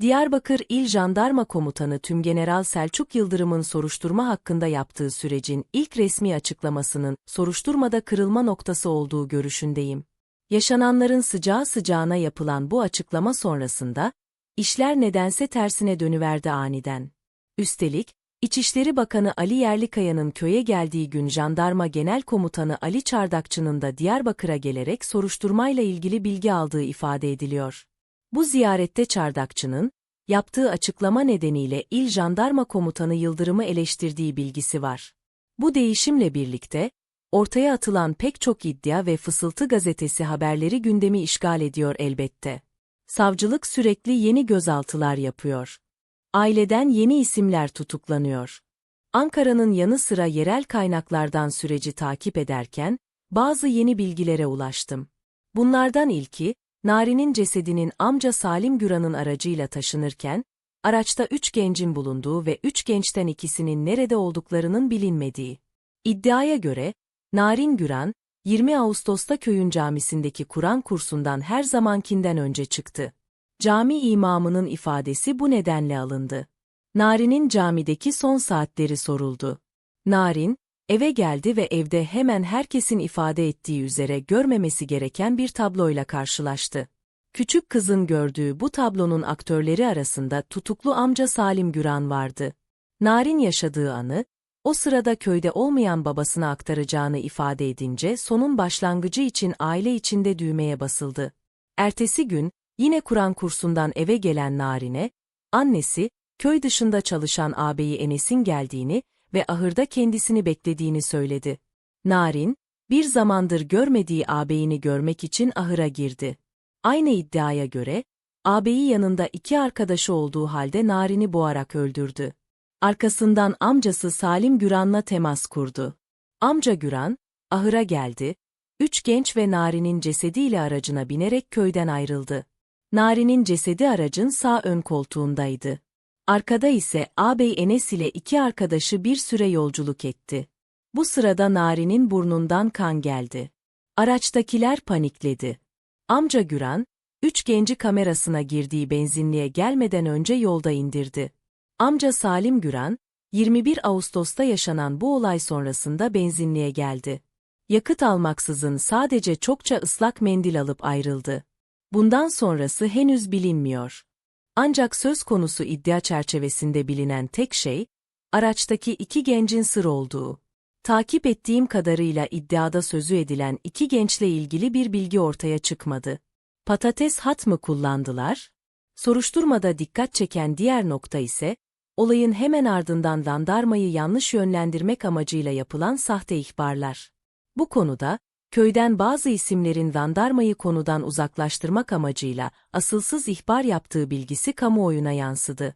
Diyarbakır İl Jandarma Komutanı Tümgeneral Selçuk Yıldırım'ın soruşturma hakkında yaptığı sürecin ilk resmi açıklamasının soruşturmada kırılma noktası olduğu görüşündeyim. Yaşananların sıcağı sıcağına yapılan bu açıklama sonrasında, işler nedense tersine dönüverdi aniden. Üstelik, İçişleri Bakanı Ali Yerlikaya'nın köye geldiği gün Jandarma Genel Komutanı Ali Çardakçı'nın da Diyarbakır'a gelerek soruşturmayla ilgili bilgi aldığı ifade ediliyor. Bu ziyarette Çardakçı'nın, yaptığı açıklama nedeniyle İl Jandarma Komutanı Yıldırım'ı eleştirdiği bilgisi var. Bu değişimle birlikte, ortaya atılan pek çok iddia ve Fısıltı gazetesi haberleri gündemi işgal ediyor elbette. Savcılık sürekli yeni gözaltılar yapıyor. Aileden yeni isimler tutuklanıyor. Ankara'nın yanı sıra yerel kaynaklardan süreci takip ederken, bazı yeni bilgilere ulaştım. Bunlardan ilki, Nari'nin cesedinin amca Salim Güran'ın aracıyla taşınırken, araçta üç gencin bulunduğu ve üç gençten ikisinin nerede olduklarının bilinmediği. İddiaya göre, Narin Güran, 20 Ağustos'ta köyün camisindeki Kur'an kursundan her zamankinden önce çıktı. Cami imamının ifadesi bu nedenle alındı. Narin'in camideki son saatleri soruldu. Narin, eve geldi ve evde hemen herkesin ifade ettiği üzere görmemesi gereken bir tabloyla karşılaştı. Küçük kızın gördüğü bu tablonun aktörleri arasında tutuklu amca Salim Güran vardı. Narin yaşadığı anı, o sırada köyde olmayan babasına aktaracağını ifade edince sonun başlangıcı için aile içinde düğmeye basıldı. Ertesi gün, yine Kur'an kursundan eve gelen Narine, annesi, köy dışında çalışan ağabeyi Enes'in geldiğini ve ahırda kendisini beklediğini söyledi. Narin, bir zamandır görmediği ağabeyini görmek için ahıra girdi. Aynı iddiaya göre, ağabeyi yanında iki arkadaşı olduğu halde Narin'i boğarak öldürdü. Arkasından amcası Salim Güran'la temas kurdu. Amca Güran, ahıra geldi, üç genç ve Nari'nin cesediyle aracına binerek köyden ayrıldı. Nari'nin cesedi aracın sağ ön koltuğundaydı. Arkada ise ağabey Enes ile iki arkadaşı bir süre yolculuk etti. Bu sırada Nari'nin burnundan kan geldi. Araçtakiler panikledi. Amca Güran, üç genci kamerasına girdiği benzinliğe gelmeden önce yolda indirdi. Amca Salim Güran, 21 Ağustos'ta yaşanan bu olay sonrasında benzinliğe geldi. Yakıt almaksızın sadece çokça ıslak mendil alıp ayrıldı. Bundan sonrası henüz bilinmiyor. Ancak söz konusu iddia çerçevesinde bilinen tek şey, araçtaki iki gencin sır olduğu. Takip ettiğim kadarıyla iddiada sözü edilen iki gençle ilgili bir bilgi ortaya çıkmadı. Patates hat mı kullandılar? Soruşturmada dikkat çeken diğer nokta ise, olayın hemen ardından jandarmayı yanlış yönlendirmek amacıyla yapılan sahte ihbarlar. Bu konuda, köyden bazı isimlerin jandarmayı konudan uzaklaştırmak amacıyla asılsız ihbar yaptığı bilgisi kamuoyuna yansıdı.